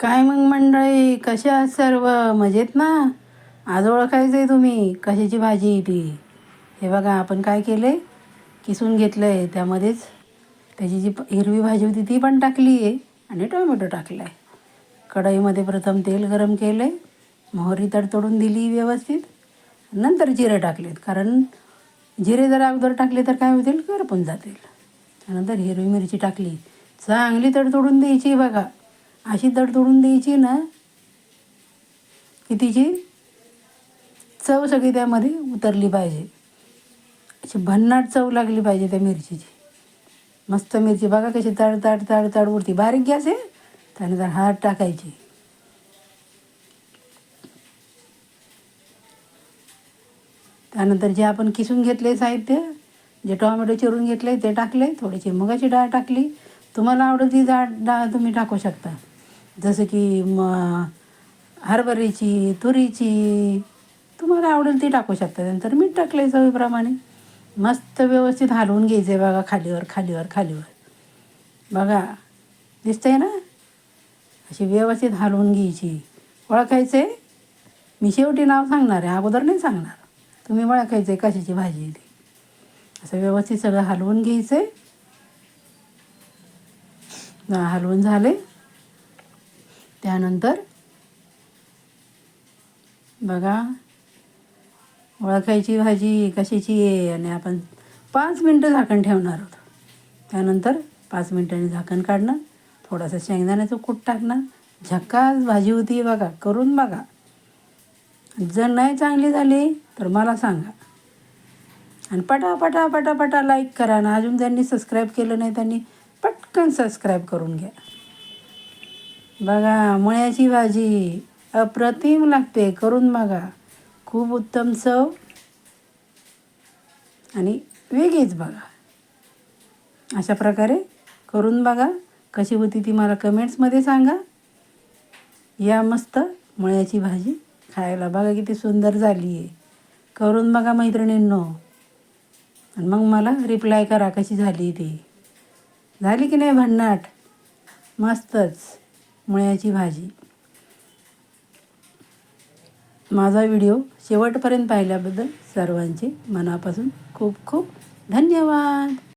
काय मग मंडळी कशा आहात सर्व? मजेत ना? आज ओळखायचं आहे तुम्ही कशाची भाजी ती? हे बघा आपण काय केलं आहे किसून घेतलं आहे त्यामध्येच त्याची जी प- हिरवी भाजी होती ती पण टाकली आहे आणि टोमॅटो टाकला आहे कढईमध्ये प्रथम तेल गरम केलं आहे मोहरी तडतडून दिली व्यवस्थित नंतर जिरे टाकलेत कारण जिरे जर अगोदर टाकले तर काय होतील? करपून जातील. त्यानंतर हिरवी मिरची टाकली चांगली तडतडून द्यायची बघा. अशी तडतडून द्यायची ना की तिची चव सगळी त्यामध्ये उतरली पाहिजे. अशी भन्नाट चव लागली पाहिजे त्या मिरचीची. मस्त मिरची. बघा कशी ताड ताड ताड तड उडती. बारीक गॅस आहे त्यानंतर हात टाकायची. त्यानंतर जे आपण किसून घेतले साहित्य जे टोमॅटो चिरून घेतले ते टाकले. थोडीशी मुगाची डाळ टाकली. तुम्हाला आवडेल ती डाळ डाळ तुम्ही टाकू शकता. जसं की म हरभऱ्याची तुरीची तुम्हाला आवडेल ती टाकू शकता. नंतर मीठ टाकले चवीप्रमाणे. मस्त व्यवस्थित हलवून घ्यायचे बघा खालीवर खालीवर खालीवर. बघा दिसतंय ना? अशी व्यवस्थित हलवून घ्यायची. ओळखायचे मी शेवटी नाव सांगणार आहे अगोदर नाही सांगणार. तुम्ही ओळखायचे कशाची भाजी ती. असं व्यवस्थित सगळं हलवून घ्यायचं आहे हलवून झाले त्यानंतर बघा ओळखायची भाजी कशाची आहे? आणि आपण पाच मिनटं झाकण ठेवणार आहोत. त्यानंतर पाच मिनटांनी झाकण काढणं थोडंसं शेंगदाण्याचं कूट टाकणं झकास भाजी होती बघा करून बघा. जर नाही चांगली झाली तर मला सांगा. आणि पटा पटा पटा पटा लाईक करा. ना अजून त्यांनी सबस्क्राईब केलं नाही त्यांनी पटकन सबस्क्राईब करून घ्या. बघा मुळ्याची भाजी अप्रतिम लागते. करून बघा. खूप उत्तम चव. आणि वेगळीच बघा. अशा प्रकारे करून बघा. कशी होती ती मला कमेंट्समध्ये सांगा. या मस्त मुळ्याची भाजी खायला बघा किती सुंदर झाली आहे. करून बघा मैत्रिणींनो. आणि मग मला रिप्लाय करा कशी झाली ती. झाली की नाही भन्नाट? मस्तच. मुळ्याची भाजी. माझा व्हिडिओ शेवटपर्यंत पाहिल्याबद्दल सर्वांचे मनापासून खूप खूप धन्यवाद.